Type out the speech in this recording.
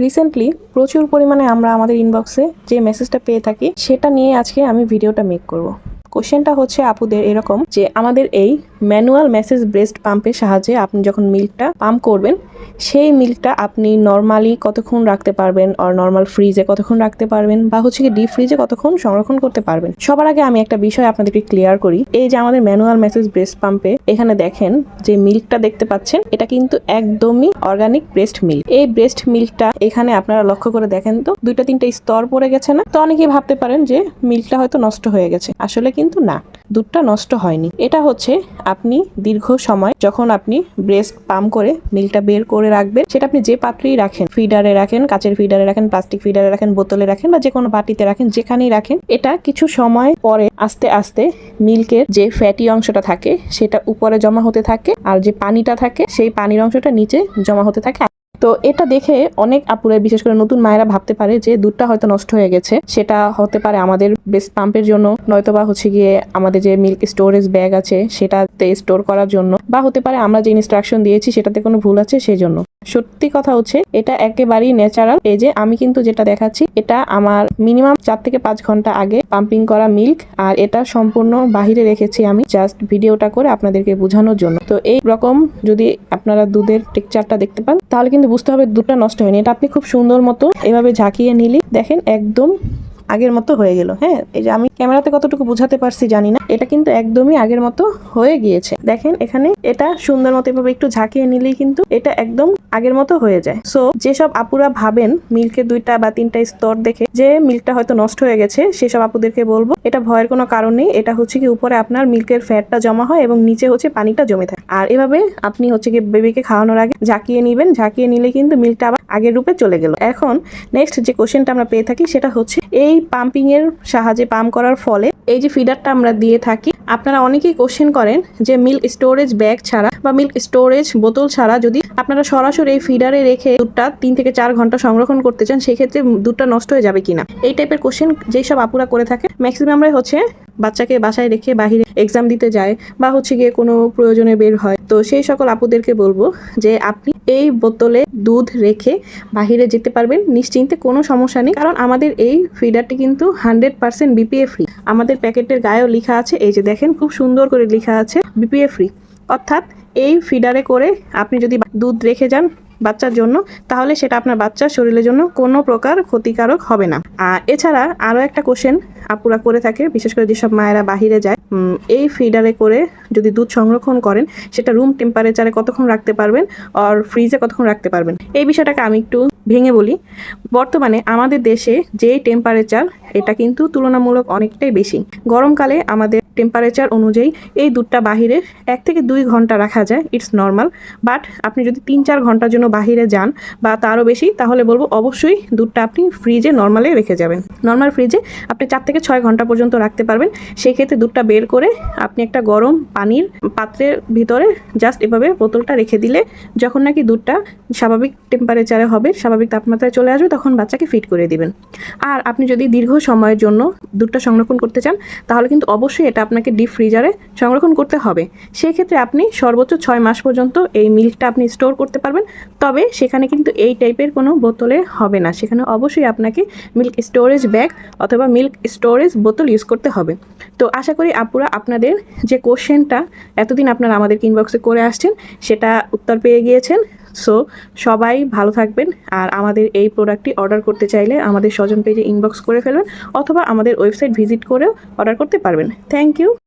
Recently প্রচুর পরিমাণে আমরা আমাদের ইনবক্সে যে মেসেজটা পেয়ে থাকি, সেটা নিয়ে আজকে আমি ভিডিওটা মেক করব। কোশ্চেনটা হচ্ছে আপুদের এরকম যে, আমাদের এই ম্যানুয়াল মেসেজ ব্রেস্ট পাম্পের সাহায্যে আপনি যখন মিল্কটা পাম্প করবেন, সেই মিল্কটা আপনি নর্মালি কতক্ষণ রাখতে পারবেন আর নর্মাল ফ্রিজে কতক্ষণ রাখতে পারবেন বা হচ্ছে কি ডিপ ফ্রিজে কতক্ষণ সংরক্ষণ করতে পারবেন। সবার আগে আমি একটা বিষয় আপনাদেরকে ক্লিয়ার করি। এই যে আমাদের ম্যানুয়াল মেসেজ ব্রেস্ট পাম্পে এখানে দেখেন যে মিল্কটা দেখতে পাচ্ছেন, এটা কিন্তু একদমই অর্গানিক ব্রেস্ট মিল্ক এই ব্রেস্ট মিল্কটা এখানে আপনারা লক্ষ্য করে দেখেন তো, দুইটা তিনটা স্তর পড়ে গেছে না? তো অনেকেই ভাবতে পারেন যে মিল্কটা হয়তো নষ্ট হয়ে গেছে। আসলে কিন্তু না, দুধটা নষ্ট হয়নি। এটা হচ্ছে আপনি দীর্ঘ সময় যখন আপনি ব্রেস্ট পাম্প করে মিল্কটা বের করে রাখবেন, সেটা আপনি যে পাত্রেই রাখেন, ফিডারে রাখেন, কাচের ফিডারে রাখেন, প্লাস্টিক ফিডারে রাখেন, বোতলে রাখেন বা যে কোনো বাটিতে রাখেন, যেখানেই রাখেন, এটা কিছু সময় পরে আস্তে আস্তে মিল্কের যে ফ্যাটি অংশটা থাকে, সেটা উপরে জমা হতে থাকে আর যে পানিটা থাকে, সেই পানির অংশটা নিচে জমা হতে থাকে। তো এটা দেখে অনেক আপুরা, বিশেষ করে নতুন মায়েরা ভাবতে পারে যে দুধটা হয়তো নষ্ট হয়ে গেছে। সেটা হতে পারে আমাদের বেস্ট পাম্পের জন্য, নয়তোবা হচ্ছে গিয়ে আমাদের যে মিল্ক স্টোরেজ ব্যাগ আছে, সেটাতে স্টোর করার জন্য, বা হতে পারে আমরা যে ইনস্ট্রাকশন দিয়েছি, সেটাতে কোনো ভুল আছে সেই জন্য সত্যি কথা হচ্ছে, এটা একেবারেই ন্যাচারাল এই যে আমি কিন্তু যেটা দেখাচ্ছি, এটা আমার মিনিমাম চার থেকে পাঁচ ঘণ্টা আগে পাম্পিং করা মিল্ক আর এটা সম্পূর্ণ বাহিরে রেখেছি আমি জাস্ট ভিডিওটা করে আপনাদেরকে বোঝানোর জন্য। তো এই রকম যদি আপনারা দুধের টেক্সচারটা দেখতে পান, তাহলে কিন্তু বুঝতে হবে দুধটা নষ্ট হয়নি। এটা আপনি খুব সুন্দর মতো এভাবে ঝাঁকিয়ে নিলে দেখেন একদম আগের মতো হয়ে গেল হ্যাঁ? এই যে আমি ক্যামেরাতে কতটুকু বোঝাতে পারছি জানি না। এটা কিন্তু একদমই আগের মতো হয়ে গিয়েছে। দেখেন, এখানে এটা সুন্দর মতো এভাবে একটু ঝাঁকিয়ে নিলেই কিন্তু এটা একদম আগের মতো হয়ে যায়। সো যেসব আপুরা ভাবেন মিল্কের দুইটা বা তিনটা স্তর দেখে যে মিল্কটা হয়তো নষ্ট হয়ে গেছে, সেসব আপুদেরকে বলব, এটা ভয়ের কোনো কারণ নেই। এটা হচ্ছে কি উপরে আপনার মিল্কের ফ্যাটটা জমা হয় এবং নিচে হচ্ছে পানিটা জমে থাকে। আর এভাবে আপনি হচ্ছে কি বেবিকে খাওয়ানোর আগে ঝাঁকিয়ে নিবেন। ঝাঁকিয়ে নিলে কিন্তু মিল্কটা আবার আগের রূপে চলে গেল। এখন নেক্সট যে কোশ্চেনটা আমরা পেয়ে থাকি সেটা হচ্ছে, এই পাম্পিং এর সাহায্যে পাম্প করার ফলে এই যে ফিডারটা আমরা দিয়ে থাকি, আপনারা অনেকেই কোশ্চেন করেন যে মিল্ক স্টোরেজ ব্যাগ ছাড়া বা মিল্ক স্টোরেজ বোতল ছাড়া যদি আপনারা সরাসরি এই ফিডারে রেখে দুধটা তিন থেকে চার ঘণ্টা সংরক্ষণ করতে চান, সেক্ষেত্রে দুধটা নষ্ট হয়ে যাবে কিনা? এই টাইপের কোশ্চেন যেই সব আপুরা করে থাকে ম্যাক্সিমামরাই হচ্ছে বাচ্চাকে বাসায় রেখে বাহিরে এক্সাম দিতে যায় বা হচ্ছে গিয়ে কোনো প্রয়োজনে বের হয়। তো সেই সকল আপুদেরকে বলব যে আপনি এই বোতলে দুধ রেখে বাহিরে যেতে পারবেন। নিশ্চিন্তে কোনো সমস্যা নেই, কারণ আমাদের এই ফিডারটি কিন্তু হান্ড্রেড পার্সেন্ট বিপিএ ফ্রি আমাদের প্যাকেটের গায়েও লেখা আছে, এই যে দেখেন খুব সুন্দর করে লেখা আছে বিপিএফ ফ্রি অর্থাৎ এই ফিডারে করে আপনি যদি দুধ রেখে যান বাচ্চার জন্য, তাহলে সেটা আপনার বাচ্চার শরীরের জন্য কোনো প্রকার ক্ষতিকারক হবে না। এছাড়া আরও একটা কোশ্চেন আপুরা করে থাকে, বিশেষ করে যেসব মায়েরা বাহিরে যায় এই ফিডারে করে যদি দুধ সংরক্ষণ করেন, সেটা রুম টেম্পারেচারে কতক্ষণ রাখতে পারবেন আর ফ্রিজে কতক্ষণ রাখতে পারবেন? এই বিষয়টাকে আমি একটু ভেঙে বলি। বর্তমানে আমাদের দেশে যে টেম্পারেচার এটা কিন্তু তুলনামূলক অনেকটাই বেশি। গরমকালে আমাদের টেম্পারেচার অনুযায়ী এই দুধটা বাহিরে এক থেকে দুই ঘণ্টা রাখা যায় ইটস নর্মাল বাট আপনি যদি তিন চার ঘণ্টার জন্য বাহিরে যান বা তারও বেশি, তাহলে বলব অবশ্যই দুধটা আপনি ফ্রিজে নর্মালে রেখে যাবেন। নর্মাল ফ্রিজে আপনি চার থেকে ছয় ঘণ্টা পর্যন্ত রাখতে পারবেন। সেই ক্ষেত্রে দুধটা বের করে আপনি একটা গরম পানির পাত্রের ভিতরে জাস্ট এভাবে বোতলটা রেখে দিলে যখন নাকি দুধটা স্বাভাবিক টেম্পারেচারে হবে, স্বাভাবিক তাপমাত্রায় চলে আসবে, তখন বাচ্চাকে ফিট করে দিবেন। আর আপনি যদি দীর্ঘ সময়ের জন্য দুধটা সংরক্ষণ করতে চান, তাহলে কিন্তু অবশ্যই এটা আপনাকে ডিপ ফ্রিজারে সংরক্ষণ করতে হবে। সেই ক্ষেত্রে আপনি সর্বোচ্চ ছয় মাস পর্যন্ত এই মিল্কটা আপনি স্টোর করতে পারবেন। তবে সেখানে কিন্তু এই টাইপের কোনো বোতলে হবে না। সেখানে অবশ্যই আপনাকে মিল্ক স্টোরেজ ব্যাগ অথবা মিল্ক স্টোরেজ বোতল ইউজ করতে হবে। তো আশা করি আপুরা আপনাদের যে কোশ্চেনটা এতদিন আপনারা আমাদের ইনবক্সে করে আসছেন, সেটা উত্তর পেয়ে গিয়েছেন। সো সবাই ভালো থাকবেন আর আমাদের এই প্রোডাক্টটি অর্ডার করতে চাইলে আমাদের স্বজন পেজে ইনবক্স করে ফেলবেন অথবা আমাদের ওয়েবসাইট ভিজিট করেও অর্ডার করতে পারবেন। Thank you